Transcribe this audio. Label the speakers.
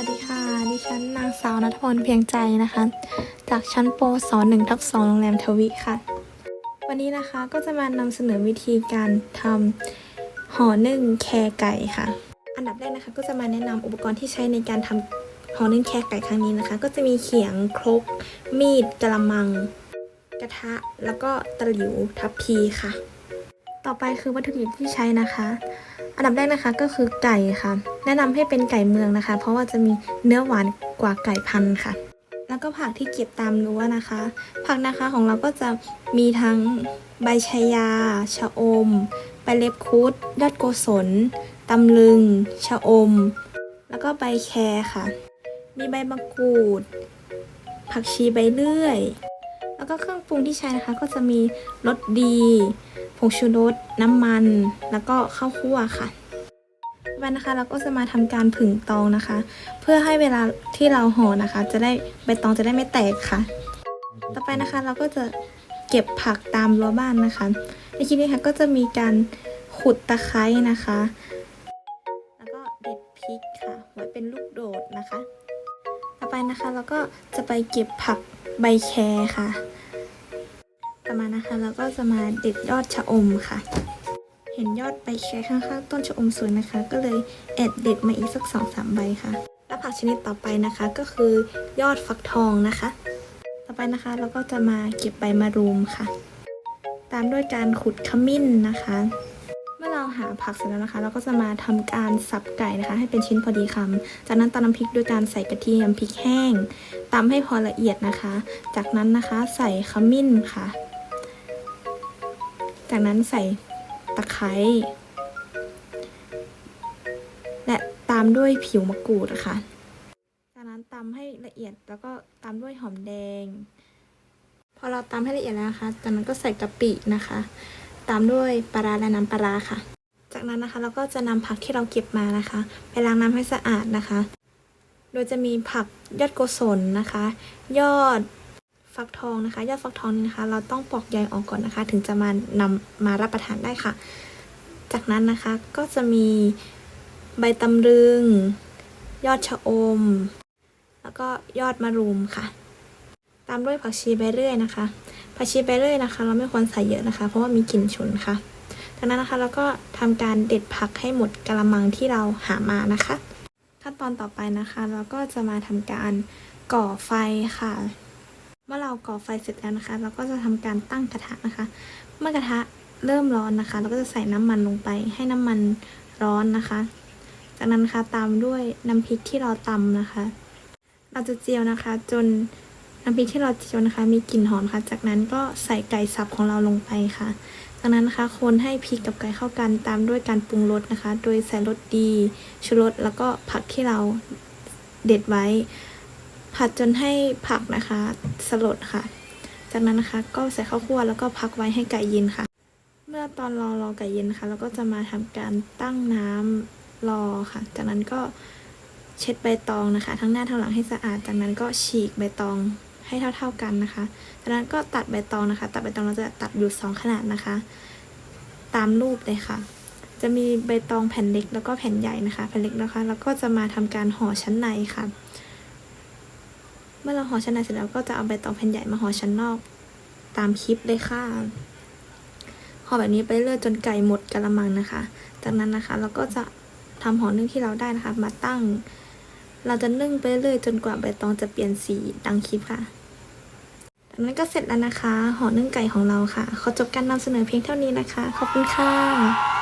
Speaker 1: วัสดีค่ะ ดิฉันนางสาวนัทพรเพียงใจนะคะ จากชั้นโปศหนึ่งทับสองโรงแรมทวิค่ะ วันนี้นะคะก็จะมานำเสนอวิธีการทำห่อนึ่งแครไก่ค่ะ อันดับแรกนะคะก็จะมาแนะนำอุปกรณ์ที่ใช้ในการทำห่อนึ่งแครไก่ครั้งนี้นะคะ ก็จะมีเขียงครก มีดกระมัง กระทะ แล้วก็ตะหลิวทัพพีค่ะ ต่อไปคือวัตถุดิบที่ใช้นะคะ อันดับแรกนะคะก็คือไก่ค่ะ แนะนำให้เป็นไก่เมืองนะคะ เพราะว่าจะมีเนื้อหวานกว่าไก่พันธุ์ค่ะ แล้วก็ผักที่เก็บตามรั้วนะคะ ผักนะคะของเราก็จะมีทั้งใบชายา ชะอม ใบเล็บคุดยอดโกศลตำลึง ชะอม แล้วก็ใบแครค่ะ มีใบมะกรูด ผักชีใบเลื่อย แล้วก็เครื่องปรุงที่ใช้นะคะก็จะมีรสดี ผงชูรสน้ำมัน แล้วก็ข้าวคั่วค่ะต่อไปนะคะเราก็จะมาทำการผึ่งตองนะคะ เพื่อให้เวลาที่เราห่อนะคะ จะได้ใบตองจะได้ไม่แตกค่ะ ต่อไปนะคะเราก็จะเก็บผักตามรั้วบ้านนะคะ ในคลิปนี้ค่ะก็จะมีการขุดตะไคร้นะคะ แล้วก็เด็ดพริกค่ะไว้เป็นลูกโดดนะคะ ต่อไปนะคะเราก็จะไปเก็บผักใบแครค่ะ ต่อมานะคะเราก็จะมาเด็ดยอดชะอมค่ะ เห็นยอดใบแครข้างๆต้นชะอมสวยนะคะ ก็เลยแอดเด็ดมาอีกสักสองสามใบค่ะ และผักชนิดต่อไปนะคะก็คือยอดฟักทองนะคะ ต่อไปนะคะเราก็จะมาเก็บใบมะรูมค่ะ ตามด้วยการขุดขมิ้นนะคะ เมื่อเราหาผักเสร็จแล้วนะคะ เราก็จะมาทำการสับไก่นะคะ ให้เป็นชิ้นพอดีคำจากนั้นตำน้ำพริกด้วยการใส่กระเทียมพริกแห้งตำให้พอละเอียดนะคะ จากนั้นนะคะใส่ขมิ้นค่ะ จากนั้นใส่ตะไคร้และตามด้วยผิวมะกรูดค่ะจากนั้นตำให้ละเอียดแล้วก็ตามด้วยหอมแดง พอเราตำให้ละเอียดแล้วนะคะจากนั้นก็ใส่กะปินะคะ ตามด้วยปลาและน้ำปลาร้าค่ะ จากนั้นนะคะเราก็จะนำผักที่เราเก็บมานะคะ ไปล้างน้ำให้สะอาดนะคะ โดยจะมีผักยอดโกศลนะคะ ยอด ฟักทองนะคะยอดฟักทองนี่นะคะ เราต้องปอกใยออกก่อนนะคะ ถึงจะมานำมารับประทานได้ค่ะ จากนั้นนะคะก็จะมีใบตำลึง ยอดชะอม แล้วก็ยอดมะรุมค่ะ ตามด้วยผักชีใบเลื่อยนะคะ ผักชีใบเลื่อยนะคะ เราไม่ควรใส่เยอะนะคะ เพราะว่ามีกลิ่นฉุนค่ะจากนั้นนะคะเราก็ทำการเด็ดผักให้หมดกระมังที่เราหามานะคะ ขั้นตอนต่อไปนะคะ เราก็จะมาทำการก่อไฟค่ะ เมื่อเราก่อไฟเสร็จแล้วนะคะ เราก็จะทำการตั้งกระทะนะคะ เมื่อกระทะเริ่มร้อนนะคะ เราก็จะใส่น้ำมันลงไป ให้น้ำมันร้อนนะคะ จากนั้นนะคะตามด้วยน้ำพริกที่เราตำนะคะ เราจะเจียวนะคะ จนน้ำพริกที่เราเจียวนะคะ มีกลิ่นหอมค่ะ จากนั้นก็ใส่ไก่สับของเราลงไปค่ะ จากนั้นนะคะคนให้พริกกับไก่เข้ากันตามด้วยการปรุงรสนะคะ โดยใส่รสดีชูรสแล้วก็ผักที่เราเด็ดไว้ ผัดจนให้ผักนะคะสลดค่ะ จากนั้นนะคะก็ใส่ข้าวคั่วแล้วก็พักไว้ให้ไก่เย็นค่ะ เมื่อตอนรอรอไก่เย็นนะคะเราก็จะมาทำการตั้งน้ำรอค่ะ จากนั้นก็เช็ดใบตองนะคะ ทั้งหน้าทั้งหลังให้สะอาด จากนั้นก็ฉีกใบตองให้เท่า ๆกันนะคะ จากนั้นก็ตัดใบตองนะคะ ตัดใบตองเราจะตัดอยู่สองขนาดนะคะ ตามรูปเลยค่ะ จะมีใบตองแผ่นเล็กแล้วก็แผ่นใหญ่นะคะ แผ่นเล็กนะคะ แล้วก็จะมาทำการห่อชั้นในค่ะ มื่อเราห่อชั้นในเสร็จแล้วก็จะเอาใบตองแผ่นใหญ่มาห่อชั้นนอกตามคลิปเลยค่ะห่อแบบนี้ไปเรื่อยจนไก่หมดกระมังนะคะ จากนั้นนะคะเราก็จะทำห่อนึ่งที่เราได้นะคะ มาตั้ง เราจะนึ่งไปเรื่อยจนกว่าใบตองจะเปลี่ยนสีดังคลิปค่ะจากนั้นก็เสร็จแล้วนะคะห่อนึ่งไก่ของเราค่ะ ขอจบการนำเสนอเพียงเท่านี้นะคะ ขอบคุณค่ะ